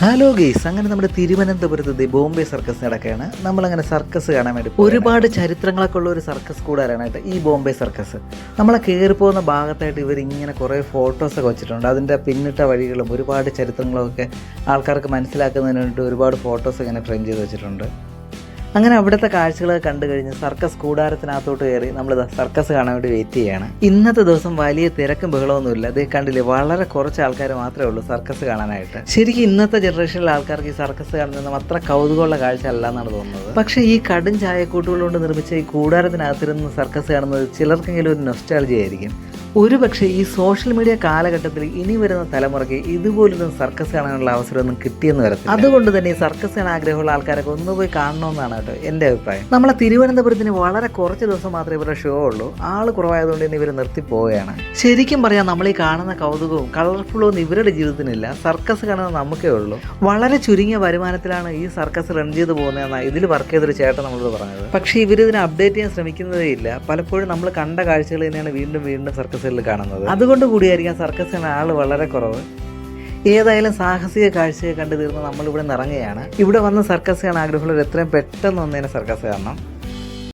Hello guys അങ്ങനെ നമ്മുടെ തിരുവനന്തപുരത്ത് ബോംബെ സർക്കസ് നടക്കുകയാണ്. നമ്മളങ്ങനെ സർക്കസ് കാണാൻ വേണ്ടി. ഒരുപാട് ചരിത്രങ്ങളൊക്കെ ഉള്ള ഒരു സർക്കസ് കൂടാനായിട്ട് ഈ ബോംബെ സർക്കസ്. നമ്മളെ കയറി പോകുന്ന ഭാഗത്തായിട്ട് ഇവർ ഇങ്ങനെ കുറേ ഫോട്ടോസൊക്കെ വെച്ചിട്ടുണ്ട്. അതിന്റെ പിന്നിട്ട വഴികളും ഒരുപാട് ചരിത്രങ്ങളും ഒക്കെ ആൾക്കാർക്ക് മനസ്സിലാക്കുന്നതിന് വേണ്ടി ഒരുപാട് ഫോട്ടോസ് ഇങ്ങനെ ഫ്രെയിം ചെയ്ത് വെച്ചിട്ടുണ്ട്. അങ്ങനെ അവിടുത്തെ കാഴ്ചകളൊക്കെ കണ്ടു കഴിഞ്ഞ് സർക്കസ് കൂടാരത്തിനകത്തോട്ട് കയറി നമ്മൾ സർക്കസ് കാണാൻ വേണ്ടി വെയിറ്റ് ചെയ്യാണ്. ഇന്നത്തെ ദിവസം വലിയ തിരക്കും ബഹളമൊന്നുമില്ല അതേ കണ്ടില്ലേ വളരെ കുറച്ച് ആൾക്കാർ മാത്രമേ ഉള്ളൂ സർക്കസ് കാണാനായിട്ട്. ശരിക്കും ഇന്നത്തെ ജനറേഷനിലെ ആൾക്കാർക്ക് ഈ സർക്കസ് കാണുന്നത് അത്ര കൗതുകമുള്ള കാഴ്ച അല്ല എന്നാണ് തോന്നുന്നത്. പക്ഷേ ഈ കടും ചായക്കൂട്ടുകൾ കൊണ്ട് നിർമ്മിച്ച ഈ കൂടാരത്തിനകത്തിരുന്ന് സർക്കസ് കാണുന്നത് ചിലർക്കെങ്കിലും ഒരു നൊസ്റ്റാളജി ആയിരിക്കും. ഒരുപക്ഷെ ഈ സോഷ്യൽ മീഡിയ കാലഘട്ടത്തിൽ ഇനി വരുന്ന തലമുറയ്ക്ക് ഇതുപോലൊന്നും സർക്കസ് കാണാനുള്ള അവസരമൊന്നും കിട്ടിയെന്ന് വരത്തില്ല. അതുകൊണ്ട് തന്നെ ഈ സർക്കസ് കാണാൻ ആഗ്രഹമുള്ള ആൾക്കാരൊക്കെ ഒന്ന് പോയി കാണണമെന്നാണ് കേട്ടോ എന്റെ അഭിപ്രായം. നമ്മളെ തിരുവനന്തപുരത്തിന് വളരെ കുറച്ച് ദിവസം മാത്രമേ ഇവരുടെ ഷോ ഉള്ളൂ. ആൾ കുറവായതുകൊണ്ട് തന്നെ ഇവർ നിർത്തി പോവുകയാണ്. ശരിക്കും പറയാം നമ്മൾ ഈ കാണുന്ന കൗതുകവും കളർഫുള്ളും ഒന്നും ഇവരുടെ ജീവിതത്തിനില്ല. സർക്കസ് കാണുന്നത് നമുക്കേ ഉള്ളൂ. വളരെ ചുരുങ്ങിയ വരുമാനത്തിലാണ് ഈ സർക്കസ് റൺ ചെയ്ത് പോകുന്നതെന്നാണ് ഇതിൽ വർക്ക് ചെയ്തൊരു ചേട്ടൻ നമ്മളോട് പറഞ്ഞത്. പക്ഷേ ഇവരിതിനെ അപ്ഡേറ്റ് ചെയ്യാൻ ശ്രമിക്കുന്നതേ ഇല്ല. പലപ്പോഴും നമ്മൾ കണ്ട കാഴ്ചകൾ തന്നെയാണ് വീണ്ടും വീണ്ടും സർക്കസുകളിൽ കാണുന്നത്. അതുകൊണ്ട് കൂടിയായിരിക്കാം സർക്കസിന് ആൾ വളരെ കുറവ്. ഏതായാലും സാഹസിക കാഴ്ചയെ കണ്ടു തീർന്ന് നമ്മളിവിടെ നിറങ്ങുകയാണ്. ഇവിടെ വന്ന് സർക്കസ് കാണാൻ ആഗ്രഹമുള്ളവർ എത്രയും പെട്ടെന്ന് വന്നതിനെ സർക്കസ് കാണണം